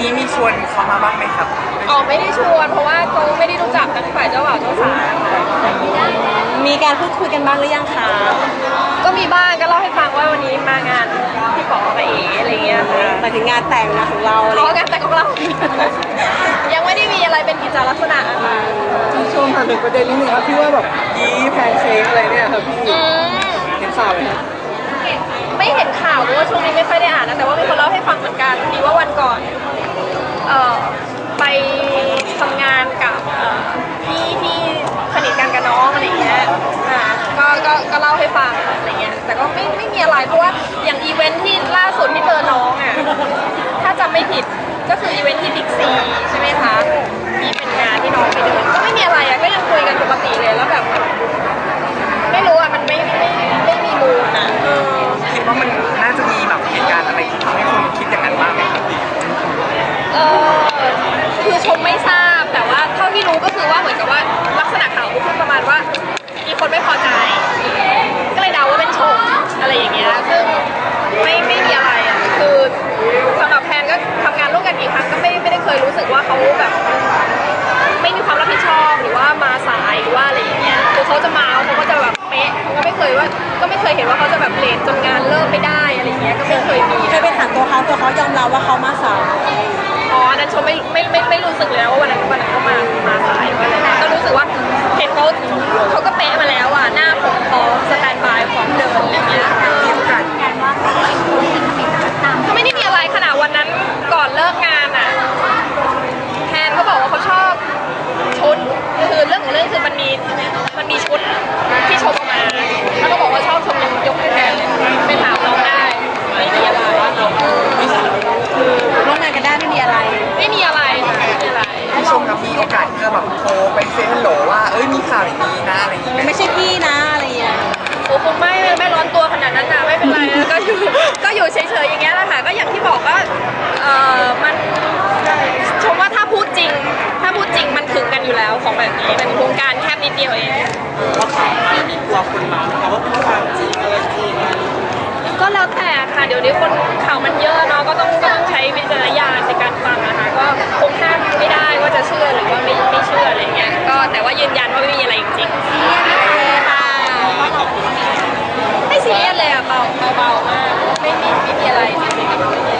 นี้มีชวนเขามาบ้างไหมครับอ๋อไม่ได้ชวนเพราะว่าโตไม่ได้รู้จักกันงฝ่ายเจ้าบ่าวเจ้าสาวมีการพูดคุยกันบ้างหรือยังคะก็มีบ้างก็เล่าให้ฟังว่าวันนี้มางานพี่ปอกับเอ๋อะไรเงี้ยค่ะหมายถึงงานแต่งงาของเราเะไงานแต่งของเรา ยังไม่ได้มีอะไรเป็นกิจลักษณะอะไรที่ชมถามถึงประเด็นนิดนึงครับพี่ว่าแบบยีแพนเค้กอะไรเนี่ยครับพี่เห็นข่าวไหมไม่เห็นข่าวเพราะว่าช่วงนี้ไม่ค่อยได้อ่านนะแต่ว่ามีคนเล่าให้ฟังเหมือนกันดีว่าวันก่อน เอ่อไปทำงานกับเอ่อพี่ที่สนิทกันกับน้องอะไรเงี้ยอ่าก็ก็ก็เล่าให้ฟังอะไรเงี้ยแต่ก็ไม่ไม่มีอะไรเพราะว่าอย่างอีเวนท์ที่ล่าสุดที่เจอน้องอะถ้าจำไม่ผิดก็คืออีเวนท์ที่บิ๊กซีใช่ไหมคะ ยอมรับว่าเขามาสายอ๋ออันนั้นชมไม่ไม่ไม่ไม่รู้สึกเลยนะว่าวันนั้นวันนั้นเขามามาสายว่าอะไรก็รู้สึกว่าเขาก็เป๊ะมาแล้วอะหน้าผมพร้อมสแตนบายพร้อมเดินอะไรอย่างเงี้ย มีโอกาส ก็ไม่ได้มีอะไรขนาดวันนั้นก่อนเลิกงานอะแทนเขาบอกว่าเขาชอบชุดคือเรื่องของเรื่องคือมันมีมันมีชุดที่ชมออกมา แล้วก็บอกว่าชอบชมยังยกให้แทนเลยไปถามน้องได้ไม่มีอะไร ร่วมงานกันได้ไม่มีอะไร ไม่มีอะไรไม่มีอะไร พี่ ชมครับมีโอกาสที่จะแบบโทรไปเซ็นฮัลโหลว่าเอ้ยมีข่าวอย่างนี้นะอะไรอย่างนี้ไหมไม่ใช่พี่นะอะไรเงี้ย โอ้คงไม่ไม่ร้อนตัวขนาดนั้นนะไม่เป็นไรก็อยู่ก็อยู่เฉยๆอย่างเงี้ยแหละค่ะก็อย่างที่บอกว่าเออมันชมว่าถ้าพูดจริง ถ้าพูดจริงมันถึงกันอยู่แล้วของแบบนี้มันวงการแคบนิดเดียวเองว่าข่าวมีกลัวคนมาเพราะว่าเป็นความจริงอะไรจริงก็แล้วแต่ค่ะเดี๋ยวนี้คนข่าวมันเยอะเนาะก็ต้องก็ต้องใช้ Iya.